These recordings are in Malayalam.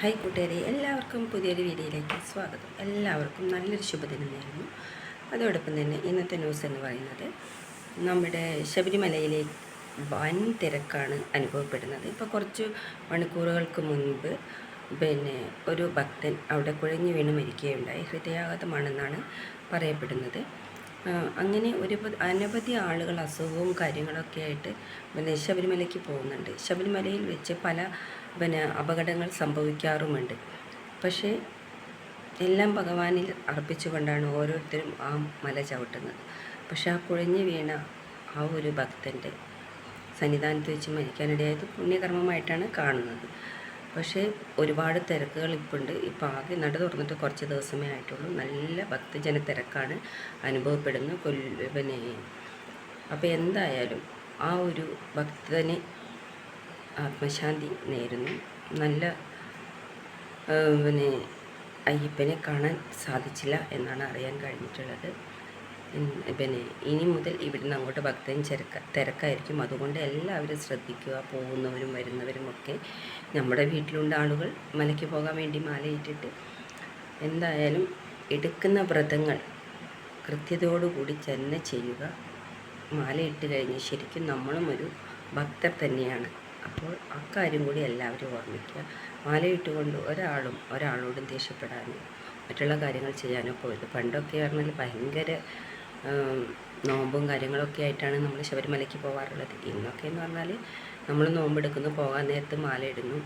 ഹായ് കൂട്ടുകാരെ എല്ലാവർക്കും പുതിയൊരു വീഡിയോയിലേക്ക് സ്വാഗതം. എല്ലാവർക്കും നല്ലൊരു ശുഭദിനം നേരുന്നു. അതോടൊപ്പം തന്നെ ഇന്നത്തെ ന്യൂസ് എന്ന് പറയുന്നത് നമ്മുടെ ശബരിമലയിലെ വൻ തിരക്കാണ് അനുഭവപ്പെടുന്നത്. ഇപ്പോൾ കുറച്ച് മണിക്കൂറുകൾക്ക് മുൻപ് പിന്നെ ഒരു ഭക്തൻ അവിടെ കുഴഞ്ഞു വീണ് മരിക്കുകയുണ്ടായി. ഹൃദയാഘാതമാണെന്നാണ് പറയപ്പെടുന്നത്. അങ്ങനെ ഒരു അനവധി ആളുകൾ അസുഖവും കാര്യങ്ങളൊക്കെ ആയിട്ട് പിന്നെ ശബരിമലയ്ക്ക് പോകുന്നുണ്ട്. ശബരിമലയിൽ വെച്ച് പല പിന്നെ അപകടങ്ങൾ സംഭവിക്കാറുമുണ്ട്. പക്ഷേ എല്ലാം ഭഗവാനിൽ അർപ്പിച്ചുകൊണ്ടാണ് ഓരോരുത്തരും ആ മല ചവിട്ടുന്നത്. പക്ഷേ ആ കുഴഞ്ഞു വീണ ആ ഒരു ഭക്തന്റെ സന്നിധാനത്ത് വെച്ച് മരിക്കാനിടയായത് പുണ്യകർമ്മമായിട്ടാണ് കാണുന്നത്. പക്ഷേ ഒരുപാട് തിരക്കുകൾ ഇപ്പോൾ ഉണ്ട് ഇപ്പോൾ ആകെ നട തുറന്നിട്ട് കുറച്ച് ദിവസമേ ആയിട്ടുള്ളൂ. നല്ല ഭക്തജന തിരക്കാണ് അനുഭവപ്പെടുന്നത് കൊല്ല പിന്നെ അപ്പോൾ എന്തായാലും ആ ഒരു ഭക്തന് ആത്മശാന്തി നേരുന്നു. നല്ല പിന്നെ അയ്യപ്പനെ കാണാൻ സാധിച്ചില്ല എന്നാണ് അറിയാൻ കഴിഞ്ഞിട്ടുള്ളത്. പിന്നെ ഇനി മുതൽ ഇവിടുന്ന് അങ്ങോട്ട് ഭക്തൻ ചെരക്ക തിരക്കായിരിക്കും. അതുകൊണ്ട് എല്ലാവരും ശ്രദ്ധിക്കുക പോകുന്നവരും വരുന്നവരും ഒക്കെ നമ്മുടെ വീട്ടിലുണ്ട് ആളുകൾ മലയ്ക്ക് പോകാൻ വേണ്ടി മാലയിട്ടിട്ട് എന്തായാലും എടുക്കുന്ന വ്രതങ്ങൾ കൃത്യതയോടുകൂടി തന്നെ ചെയ്യുക. മാലയിട്ട് കഴിഞ്ഞ് ശരിക്കും നമ്മളും ഒരു ഭക്തർ തന്നെയാണ്. അപ്പോൾ അക്കാര്യം കൂടി എല്ലാവരും ഓർമ്മിക്കുക. മാലയിട്ടുകൊണ്ട് ഒരാളും ഒരാളോടും ദേഷ്യപ്പെടാനോ മറ്റുള്ള കാര്യങ്ങൾ ചെയ്യാനോ പോയത് പണ്ടൊക്കെ പറഞ്ഞാൽ ഭയങ്കര നോമ്പും കാര്യങ്ങളൊക്കെ ആയിട്ടാണ് നമ്മൾ ശബരിമലയ്ക്ക് പോകാറുള്ളത് ഇന്നൊക്കെ എന്ന് പറഞ്ഞാൽ നമ്മൾ നോമ്പെടുക്കുന്നു പോകാൻ നേരത്ത് മാല ഇടുന്നു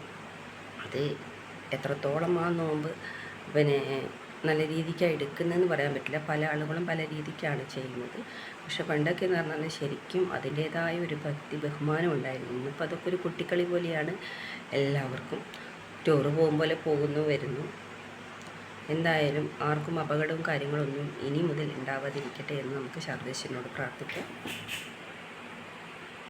അത് എത്രത്തോളം ആ നോമ്പ് പിന്നെ നല്ല രീതിക്കാണ് എടുക്കുന്നതെന്ന് പറയാൻ പറ്റില്ല. പല ആളുകളും പല രീതിക്കാണ് ചെയ്യുന്നത്. പക്ഷെ പണ്ടൊക്കെ എന്ന് പറഞ്ഞാൽ ശരിക്കും അതിന്റേതായ ഒരു ഭക്തി ബഹുമാനം ഉണ്ടായിരുന്നു. ഇന്നിപ്പോൾ അതൊക്കെ ഒരു കുട്ടിക്കളി പോലെയാണ് എല്ലാവർക്കും. ടൂറ് പോകും പോലെ പോകുന്നു വരുന്നു. എന്തായാലും ആർക്കും അപകടവും കാര്യങ്ങളൊന്നും ഇനി മുതൽ ഉണ്ടാവാതിരിക്കട്ടെ എന്ന് നമുക്ക് ശാരദേശനോട് പ്രാർത്ഥിക്കാം.